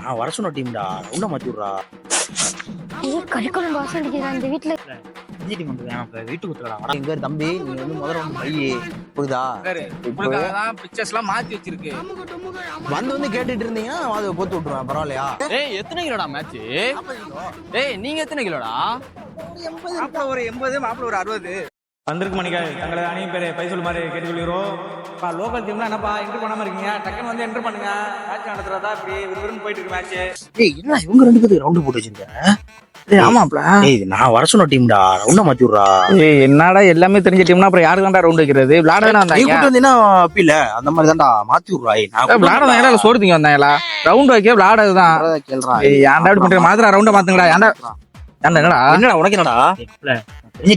நான் வர சொன்ன டீம்டா உன்ன மாத்தி விட்றா ஐயோ கறிக்குழம்பு வாசம் டீம் வந்து வேணாம் இப்ப வீட்டுக்கு வர இங்க இரு தம்பி நீ வந்து முதல்ல வந்து பையி. புரியுதா? உங்களுக்காக பிக்சர்ஸ் எல்லாம் மாத்தி வச்சிருக்கு. வந்து வந்து கேட்டுட்டு இருந்தீங்கன்னா அதை போத்து விட்டுருவேன் பரவாயில்லையா? ஏய் எத்தனை கிலோடா மேட்ச் ஏய் நீங்க எத்தனை கிலோடா? ஒரு எண்பது மாப்பிள ஒரு அறுபது. வந்திருக்கு மணிக்கா தங்களது அணியும் பேரை பை சொல்லுமாறு கேட்டுக்கொள்கிறோம். பா லோக்கல் டீம்ல என்னப்பா என்ட்ரு பண்ணாம இருக்கீங்க? டக்குன்னு வந்து என்ட்ரு பண்ணுங்க. மேட்ச் நடத்துறதா இப்படி விறுவிறுன்னு போயிட்டு இருக்கு மேட்ச் ஏய் என்ன இவங்க ரெண்டு பேருக்கு ரவுண்டு போட்டு வச்சிருக்க? ஏய் ஆமாப்ல ஏய் நான் வர சொன்ன டீம்டா உன்ன மாத்தி விட்றா ஏய் என்னடா எல்லாமே தெரிஞ்ச டீம்னா அப்புறம் யாருக்கு தான்டா ரவுண்ட் வைக்கிறது? விளையாட தானே நீ வந்தாங்க கூட்டு வந்தீங்கன்னா அப்பீல அந்த மாதிரி தான்டா. மாத்தி விட்றா ஏய் நான் வந்தாங்களா இல்ல சோறு திங்க வந்தாங்களா? ரவுண்ட் வைக்க விளையாடுறதுதான் சொல்றத கேளுடா. ஏய் ஏன்டா இப்படி பண்ற? மாதிரி ரவுண்ட மாத்துங்கடா. ஏன்டா என்னடா? என்னடா உனக்கு என்னடா?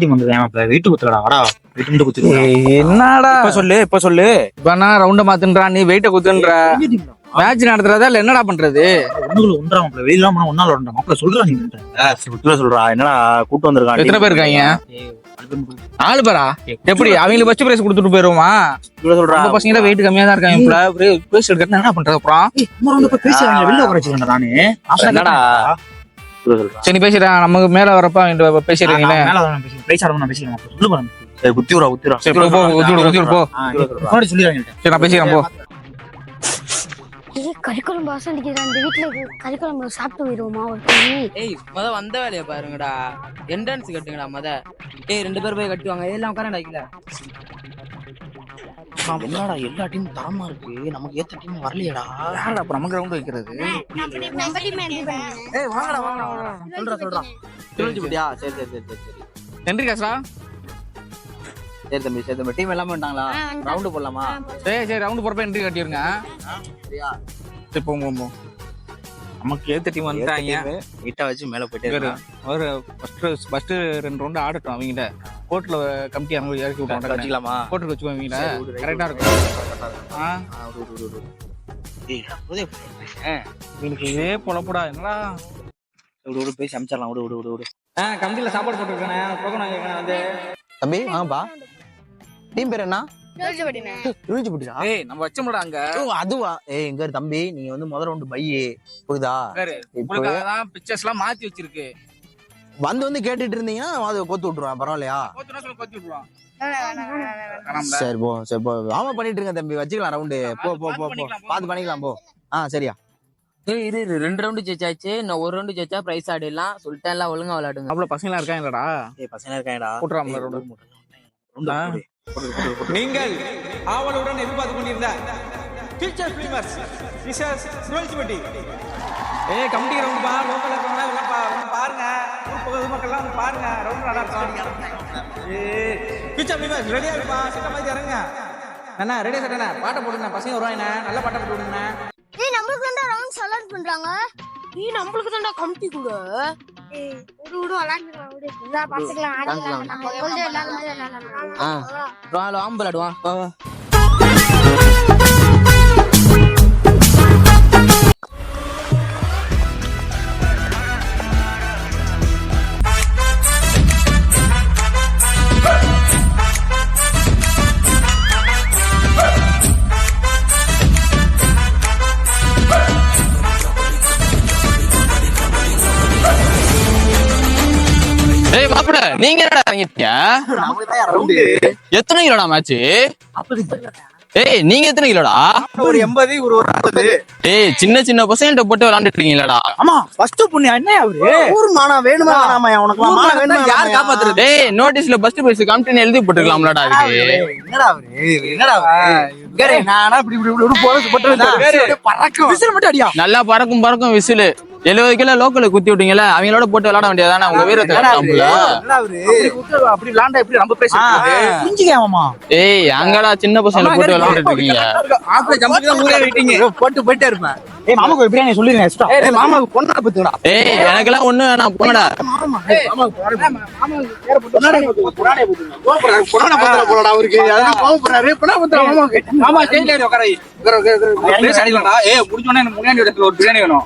டீம் வந்து வாடா. வீட்டு வந்து குத்துறா ஏய், என்னடா? இப்ப சொல்லு இப்ப சொல்லு. இப்ப நான் ரவுண்ட மாத்துன்றா நீ வெயிட்ட குத்துன்ற? மேட்ச் நடத்துறதா இல்ல என்னடா பண்றது? ஒண்ணுக்குள்ள ஒன்றா மாப்பிள வெளியில போனா ஒன்னால ஒன்றா சொல்றா நீ சொல்ற சொல்றா. என்னடா கூட்டு வந்திருக்கான் எத்தனை பேர் இருக்காங்க? நாலு பேரா? எப்படி? அவங்களுக்கு ஃபர்ஸ்ட் பிரைஸ் கொடுத்துட்டு போயிருவோமா? இவ்வளவு சொல்றா. நம்ம பசங்க வெயிட் கம்மியா தான் இருக்காங்க. பிரைஸ் என்ன பண்றது அப்புறம்? வெளில உட்கார வச்சிருக்கேன் நானு. என்னடா? சரி நீ பேசிடுறா நமக்கு மேல வரப்ப அவங்க பேசிடுறீங்களே? சொல்லு பாருங்க சரி போ சரி நான் கறிக்குழம்பு வாசம் அடிக்குது அந்த வீட்டுல கறிக்குழம்பு சாப்பிட்டு போயிடுவோமா ஒரு ஏய் முத வந்த வேலையை பாருங்கடா. என்ட்ரன்ஸ் கட்டுங்கடா முத. ஏய் ரெண்டு பேர் போய் கட்டுவாங்க. எல்லாம் உட்கார வைக்கல என்னடா எல்லா டீமும் தரமா இருக்கு? நமக்கு ஏத்த டீம் வரலையடா. யாரா அப்ப நமக்கு ரவுண்ட் வைக்கிறது? ஏய் வாங்கடா வாங்கடா சொல்றா சொல்றா. சொல்லிச்சு பத்தியா சரி சரி சரி சரி சரி. நன்றி காசா சரி தம்பி சரி தம்பி. டீம் எல்லாமே வந்துட்டாங்களா? ரவுண்டு போடலாமா? சரி சரி ரவுண்ட் போறப்ப என்ட்ரி கட்டிருங்க. சரியா? சரி போ போ போ நமக்கு ஏத்த டீம் வந்துட்டாங்க. நீட்டா வச்சு மேல போயிட்டே ஒரு ஃபர்ஸ்ட் ஃபர்ஸ்ட் ரெண்டு ரவுண்டு ஆடட்டும் அவங்ககிட்ட கோர்ட்ல கமிட்டி அவங்க இறக்கி விட்டுவாங்க வச்சுக்கலாமா? கோர்ட்டுக்கு வச்சுக்கோ right, கரெக்டா. இருக்கும். இதே பொழப்புடா. என்னடா? விடு, விடு, பேசி அமிச்சிடலாம் விடு விடு விடு விடு. ஆ கமிட்டில சாப்பாடு போட்டுருக்கானே. கேட்கணும் வந்து. தம்பி வாங்கப்பா. டீம் பேர் என்ன? ஏய் நம்ம வச்சோம்டா அங்க. ஓ அதுவா? ஏய் இரு தம்பி. நீங்க வந்து முதல்ல ரவுண்டு பையி புரியுதா பிக்சர்ஸ் எல்லாம் மாத்தி வச்சிருக்கு. வந்து வந்து கேட்டுட்டு இருந்தீங்கன்னா நான் அதை போத்து விட்டுருவேன் பரவாயில்லையா? கொத்தி சரி போ சரி போ. ஆமா பண்ணிட்டு இருங்க தம்பி. வச்சுக்கலாம் ரவுண்டு போ போ போ போ. பார்த்து பண்ணிக்கலாம் போ. ஆ சரியா. ஏய் இரு இரு. ரெண்டு ரவுண்டு ஜெயிச்சாச்சு. இன்னும் ஒரு ரவுண்டு ஜெயிச்சா பிரைஸ் ஆடிடலாம். சொல்லிட்டேன் எல்லாம் ஒழுங்கா விளையாடுங்க. அவ்வளவு பசங்களா இருக்காங்களாடா ஏய் பசங்க இருக்காங்கடா. போட்டுறாமல போடு. நீங்கள் ஆவலுடன் எதிர்பார்த்து கொண்டிருந்த ஃபியூச்சர் ஃபிலிமர்ஸ் மிஸ்ஸஸ் சுழல்ச்சிப்பட்டி ஏய் கமிட்டி ரவுண்ட் பா லோக்கல் இருக்கவங்க எல்லாம் பா வந்து பாருங்க. ஊர் பகுதி மக்கள்லாம் வந்து பாருங்க. ரவுண்ட் நல்லா இருக்கும். ஏய் ஃபியூச்சர் ஃபிலிமர்ஸ் ரெடியா இருப்பா. சட்ட மாதிரி இறங்க அண்ணா ரெடியா சட்டண்ணா பாட்டை போடுங்க பசங்க வருவாங்க நல்ல பாட்டை போட்டு விடுங்க ஏய் நம்மளுக்கு தான் ரவுண்ட் செலக்ட் பண்றாங்க. நீ நம்மளுக்கு தான் கமிட்டி கொடு. ஏய் ஒரு விடு விளையாண்டுலாம் விடு. இதா பாத்துக்கலாம் நம்ம கொஞ்சம் எல்லாரும் ஆ. ஆம்பு விளையாடுவான் வா, வா. நீங்க என்னடா இறங்கிட்டீங்க எத்தனை கிலோடா மேட்ச் ஏய் நீங்க எத்தனை கிலோடா? ஒரு எண்பது ஒரு ஒரு அறுபது. ஏய் சின்ன சின்ன பசங்கள்ட்ட போட்டு விளையாண்டுட்டு இருக்கீங்களாடா ஆமா ஃபர்ஸ்ட் பொண்ணு என்ன அவரு. ஊர் மானா வேணுமா? வேணாமா உனக்கு மானா வேணுமா யார் காப்பாத்துறது? ஏய் நோட்டீஸ்ல ஃபர்ஸ்ட் பிரைஸ் கமிட்டின்னு எழுதி போட்டுருக்கலாம்லடா அதுக்கு. என்னடா அவரு? என்னடா அவரு? நானா இப்படி இப்படி இப்படி போறது போட்டு பறக்கும் விசில் மட்டும் அடியா? நல்லா பறக்கும் பறக்கும் விசிலு. எழுபது கிலோ லோக்கல் குத்தி விட்டீங்கல்ல அவங்களோட போட்டு விளையாட வேண்டியதானே உங்க வீரத்தை காட்டலாம்ல. என்னடா அவரு அப்படி குத்து- அப்படி விளாண்டா எப்படி நம்ம பேச புரிஞ்சுக்காமமா ஏய் அங்கடா சின்ன பசங்களை போட்டு விளையாண்டுட்டு இருக்கீங்க. ஆப்பிள ஜம்புக்கு தான் ஊரே வெயிட்டிங்க போட்டு போயிட்டே இருப்பேன். ஏய் மாமாக்கு பிரியாணி சொல்லிருங்க எக்ஸ்ட்ரா ஏய் மாமாவுக்கு பொண்ணா பத்துடா ஏய் எனக்கெல்லாம் ஒண்ணு வேணாம் போங்கடா. பொண்ணா பத்திர போலடா அவருக்கு. அதெல்லாம் கோவப்படுறாரு. பொண்ணா பத்திர மாமாவுக்கு. ஆமா ஸ்டேஜ்ல ஏறி உட்கார. வை. உட்கார, உட்கார, உட்கார. பிளேஸ் அடிக்கலாம்டா. ஏய் முடிஞ்ச உடனே எனக்கு முன்னாடி இடத்துல ஒரு பிரியாணி வேணும்.